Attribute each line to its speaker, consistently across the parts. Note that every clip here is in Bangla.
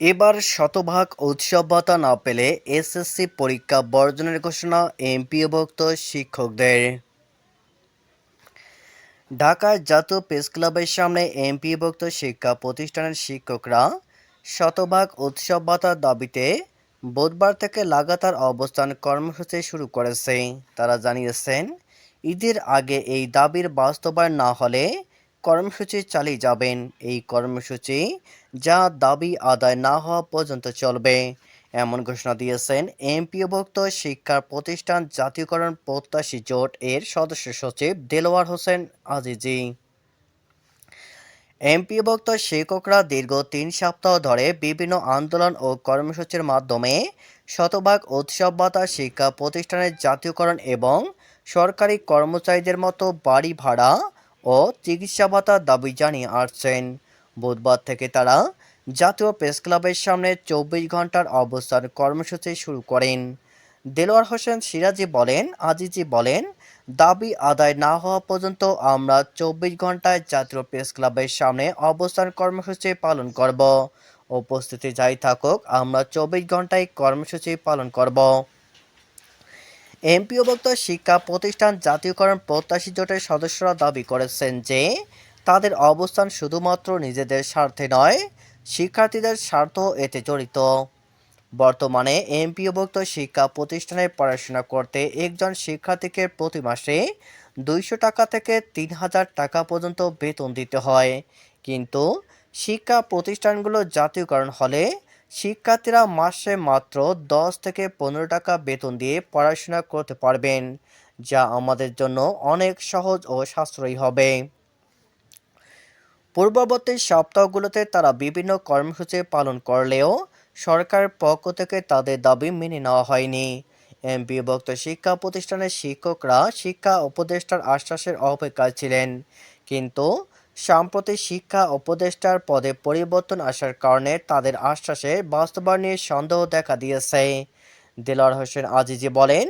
Speaker 1: এবার শতভাগ উৎসব ভাতা না পেলে এসএসসি পরীক্ষা বর্জনের ঘোষণা এমপিওভুক্ত শিক্ষকদের। ঢাকার জাতীয় প্রেস ক্লাবের সামনে এমপিওভুক্ত শিক্ষা প্রতিষ্ঠানের শিক্ষকরা শতভাগ উৎসব ভাতার দাবিতে বুধবার থেকে লাগাতার অবস্থান কর্মসূচি শুরু করেছে। তারা জানিয়েছেন, ঈদের আগে এই দাবির বাস্তবায়ন না হলে কর্মসূচি চালিয়ে যাবেন। এই কর্মসূচি যা দাবি আদায় না হওয়া পর্যন্ত চলবে। এমন ঘোষণা দিয়েছেন এমপিওভুক্ত শিক্ষা প্রতিষ্ঠান জাতীয়করণ প্রত্যাশী জোট এর সদস্য সচিব দেলোয়ার হোসেন আজিজি। এমপিওভুক্ত শিক্ষকরা দীর্ঘ তিন সপ্তাহ ধরে বিভিন্ন আন্দোলন ও কর্মসূচির মাধ্যমে শতভাগ উৎসব ভাতা শিক্ষা প্রতিষ্ঠানের জাতীয়করণ এবং সরকারি কর্মচারীদের মতো বাড়ি ভাড়া ও চিকিৎসা ভাতার দাবি জানিয়ে আসছেন। বুধবার থেকে তারা জাতীয় প্রেস ক্লাবের সামনে চব্বিশ ঘণ্টার অবস্থান কর্মসূচি শুরু করেন। দেলোয়ার হোসেন সিরাজি বলেন, আজিজি বলেন, দাবি আদায় না হওয়া পর্যন্ত আমরা চব্বিশ ঘন্টায় জাতীয় প্রেস ক্লাবের সামনে অবস্থান কর্মসূচি পালন করব। উপস্থিতি যাই থাকুক, আমরা চব্বিশ ঘন্টায় কর্মসূচি পালন করব। এমপিওভুক্ত শিক্ষা প্রতিষ্ঠান জাতীয়করণ প্রত্যাশী জোটের সদস্যরা দাবি করেছেন যে তাদের অবস্থান শুধুমাত্র নিজেদের স্বার্থে নয়, শিক্ষার্থীদের স্বার্থ এতে জড়িত। বর্তমানে এমপিওভুক্ত শিক্ষা প্রতিষ্ঠানে পড়াশোনা করতে একজন শিক্ষার্থীকে প্রতি মাসে দুইশো টাকা থেকে তিন হাজার টাকা পর্যন্ত বেতন দিতে হয়। কিন্তু শিক্ষা প্রতিষ্ঠানগুলো জাতীয়করণ হলে শিক্ষার্থীরা মাসে মাত্র দশ থেকে পনেরো টাকা বেতন দিয়ে পড়াশোনা করতে পারবেন, যা আমাদের জন্য অনেক সহজ ও সাশ্রয়ী হবে। পূর্ববর্তী সপ্তাহগুলোতে তারা বিভিন্ন কর্মসূচি পালন করলেও সরকারের পক্ষ থেকে তাদের দাবি মেনে নেওয়া হয়নি। বিভক্ত শিক্ষা প্রতিষ্ঠানের শিক্ষকরা শিক্ষা উপদেষ্টার আশ্বাসের অপেক্ষায় ছিলেন, কিন্তু সাম্প্রতিক শিক্ষা উপদেষ্টার পদে পরিবর্তন আসার কারণে তাদের আশ্বাসে বাস্তবায়ন সন্দেহ দেখা দিয়েছে। দেলার হোসেন আজিজি বলেন,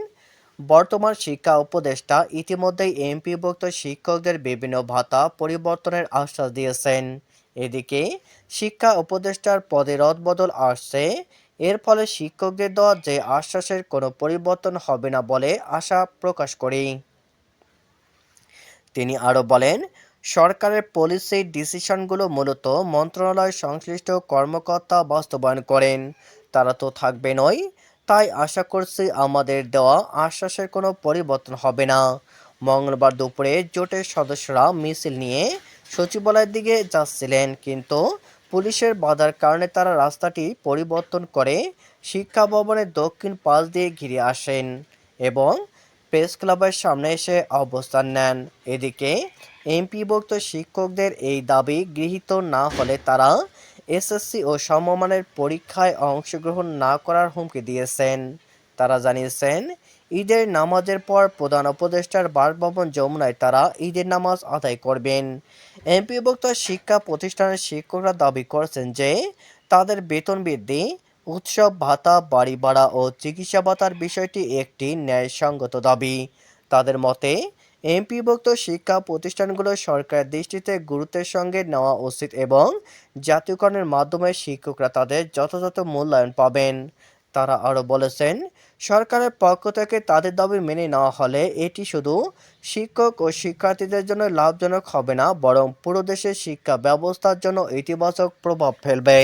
Speaker 1: বর্তমান শিক্ষা উপদেষ্টা ইতিমধ্যেই এমপিভুক্ত শিক্ষকদের বিভিন্ন ভাতা পরিবর্তনের আশ্বাস দিয়েছেন। এদিকে, শিক্ষা উপদেষ্টার পদে রদবদল আসছে, এর ফলে শিক্ষকদের দেওয়া যে আশ্বাসের কোনো পরিবর্তন হবে না বলে আশা প্রকাশ করি। তিনি আরও বলেন সরকারের পলিসি ডিসিশনগুলো মূলত মন্ত্রণালয় সংশ্লিষ্ট কর্মকর্তা বাস্তবায়ন করেন। তারা তো থাকবে নয় তাই আশা করছি আমাদের দেওয়া আশ্বাসের কোনো পরিবর্তন হবে না। মঙ্গলবার দুপুরে জোটের সদস্যরা মিছিল নিয়ে সচিবালয়ের দিকে যাচ্ছিলেন, কিন্তু পুলিশের বাধার কারণে তারা রাস্তাটি পরিবর্তন করে শিক্ষা ভবনের দক্ষিণ পাশ দিয়ে ঘিরে আসেন এবং প্রেস ক্লাবের সামনে এসে অবস্থান নেন। এদিকে এমপিভুক্ত শিক্ষকদের এই দাবি গৃহীত না হলে তারা এসএসসি ও সমমানের পরীক্ষায় অংশগ্রহণ না করার হুমকি দিয়েছেন। তারা জানিয়েছেন, ঈদের নামাজের পর প্রধান উপদেষ্টার বাসভবন যমুনায় তারা ঈদের নামাজ আদায় করবেন। এমপিভুক্ত শিক্ষা প্রতিষ্ঠানের শিক্ষকরা দাবি করছেন যে, তাদের বেতন বৃদ্ধি উৎসব, ভাতা, বাড়ি ভাড়া ও চিকিৎসা ভাতার বিষয়টি একটি ন্যায়সঙ্গত দাবি। তাদের মতে, এমপিভুক্ত শিক্ষা প্রতিষ্ঠানগুলো সরকারের দৃষ্টিতে গুরুত্বের সঙ্গে নেওয়া উচিত এবং জাতীয়করণের মাধ্যমে শিক্ষকরা তাদের যথাযথ মূল্যায়ন পাবেন। তারা আরও বলেছেন, সরকারের পক্ষ থেকে তাদের দাবি মেনে নেওয়া হলে এটি শুধু শিক্ষক ও শিক্ষার্থীদের জন্য লাভজনক হবে না, বরং পুরো দেশের শিক্ষা ব্যবস্থার জন্য ইতিবাচক প্রভাব ফেলবে।